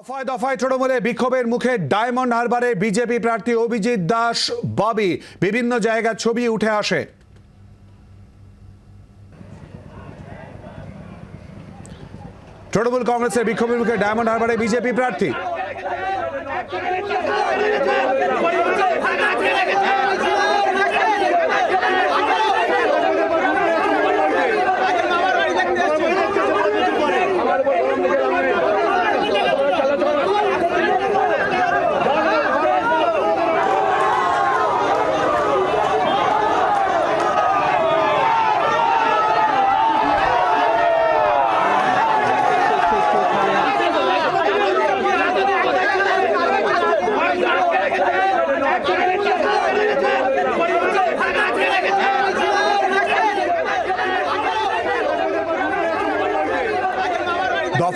দফায় দফায় তৃণমূলে বিক্ষোভের মুখে ডায়মন্ড হারবারে বিজেপি প্রার্থী অভিজিৎ দাস ববি বিভিন্ন জায়গার ছবি উঠে আসে। তৃণমূল কংগ্রেসের বিক্ষোভের মুখে ডায়মন্ড হারবারে বিজেপি প্রার্থী।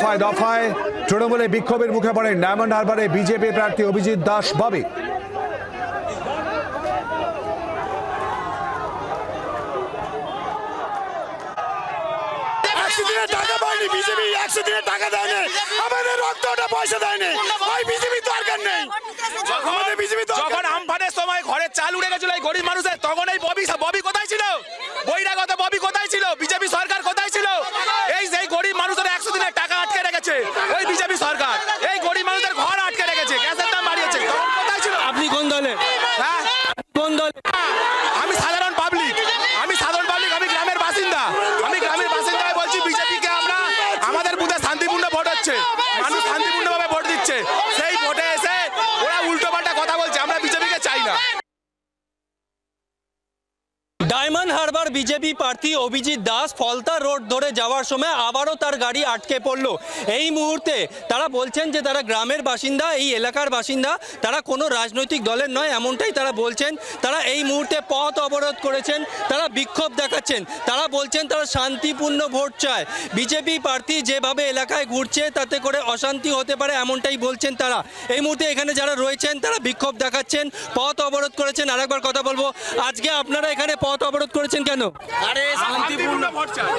দফায় দফায় তৃণমূলে বিক্ষোভের মুখে পড়েন ডায়মন্ড হারবারে বিজেপি প্রার্থী অভিজিৎ দাস ববি। একশো দিনের টাকা বিজেপি একশো দিনের টাকা দেয়নি। আমাদের পয়সা দেয়নি। ওই বিজেপি দরকার নেই? আমাদের বিজেপি দরকার যখন আমফানের সময় ঘরের চাল উড়ে গেছিল এই গরিব মানুষের তখন এই ববি ববি কোথায় ছিল? বহিরাগত ববি কোথায় ছিল বিজেপি সরকার কোথায় ছিল এই সেই গরিব মানুষের একশো দিনের টাকা আটকে রেখেছে ওই বিজেপি সরকার এই গরিব মানুষের ঘর আটকে রেখেছে গ্যাসের দাম বাড়িয়েছে তখন কোথায় ছিল আপনি কোন দলে হ্যাঁ কোন দলে আমি সাধারণ পাবলিক আমি সাধারণ পাবলিক আমি গ্রামের বাসিন্দা আমি গ্রামের বাসিন্দা হয়ে বলছি বিজেপিকে আমরা আমাদের বুথে শান্তিপূর্ণ মানুষ শান্তিপূর্ণভাবে ভোট দিচ্ছে। সেই ভোটে এসে ওরা উল্টো পাল্টা কথা বলছে, আমরা বিজেপিকে চাই না। ডায়মন্ড হারবার বিজেপি প্রার্থী অভিজিৎ দাস ফলতা রোড ধরে যাওয়ার সময় আবারও তার গাড়ি আটকে পড়ল। এই মুহূর্তে তারা বলছেন যে তারা গ্রামের বাসিন্দা, এই এলাকার বাসিন্দা, তারা কোনো রাজনৈতিক দলের নয় এমনটাই তারা বলছেন। তারা এই মুহূর্তে পথ অবরোধ করেছেন, তারা বিক্ষোভ দেখাচ্ছেন। তারা বলছেন তারা শান্তিপূর্ণ ভোট চায়। বিজেপি প্রার্থী যেভাবে এলাকায় ঘুরছে, তাতে করে অশান্তি হতে পারে এমনটাই বলছেন তারা। এই মুহূর্তে এখানে যারা রয়েছেন, তারা বিক্ষোভ দেখাচ্ছেন, পথ অবরোধ করেছেন। আরেকবার কথা বলব, আজকে আপনারা এখানে পথ অবরোধ করেছেন কেন? আরে শান্তিপূর্ণ ভোট চাই।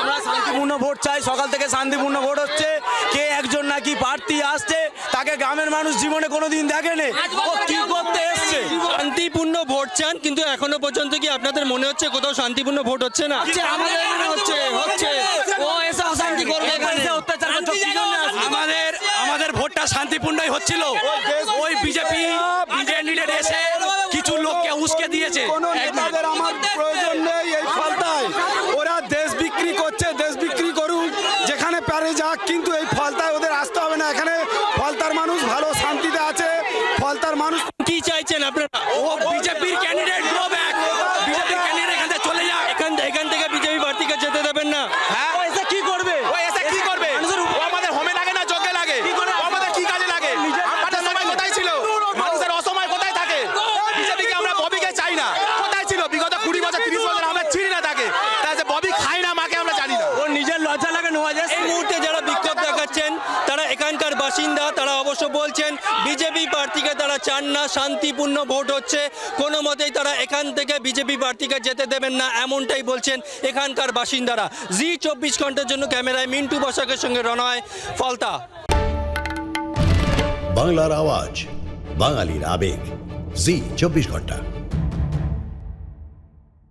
আমরা শান্তিপূর্ণ ভোট চাই সকাল থেকে শান্তিপূর্ণ ভোট হচ্ছে। কে একজন নাকি প্রার্থী আসছে তাকে গ্রামের মানুষ জীবনে কোনোদিন দেখেনি। ও কি করতে এসছে? শান্তিপূর্ণ ভোট চান কিন্তু এখনও পর্যন্ত কি আপনাদের মনে হচ্ছে কোথাও শান্তিপূর্ণ ভোট হচ্ছে না? আমাদের এখানে হচ্ছে হচ্ছে। ও এসে অশান্তি করবে এখানে। অত্যাচার? আমাদের আমাদের ভোটটা শান্তিপূর্ণই হচ্ছিল। ওই বিজেপি ক্যান্ডিডেট এসে কিছু লোককে উস্কে দিয়েছে। ফলতার মানুষ কি চাইছেন আপনারা? ও বিজেপির ক্যান্ডিডেট গো ব্যাক বিজেপির ক্যান্ডিডেট এখান থেকে চলে যাক। এখান এখান থেকে বিজেপি প্রার্থীকে যেতে দেবেন না। হ্যাঁ। ও এসে কি করবে? ও এসে কি করবে? ও আমাদের হোমে লাগে না যোগে লাগে? ও আমাদের কি কাজে লাগে? আমাদের সময় কোথায় ছিল? মানুষের অসময় কোথায় থাকে? বিজেপিকে আমরা ববিকে চাই না। কোথায় ছিল? বিগত কুড়ি বছর তিরিশ বছর আমরা চিনি না তাকে। তাই যে ববি খাই না মাকে আমরা জানি না। ওর নিজের লজ্জা লাগে নওয়াজ এই মুহূর্তে যারা বিক্ষোভ দেখাচ্ছেন তারা এখানকার বাসিন্দা তারা বলছেন, বিজেপি প্রার্থীকে তারা চান না, শান্তিপূর্ণ ভোট হচ্ছে। কোনো মতেই তারা এখান থেকে বিজেপি প্রার্থীকে যেতে দেবেন না, এমনটাই বলছেন এখানকার বাসিন্দারা। জি চব্বিশ ঘণ্টার জন্য ক্যামেরায় মিন্টু বসাকের সঙ্গে রনয় ফলতা। বাংলার আওয়াজ, বাঙালির আবেগ। জি চব্বিশ ঘণ্টা।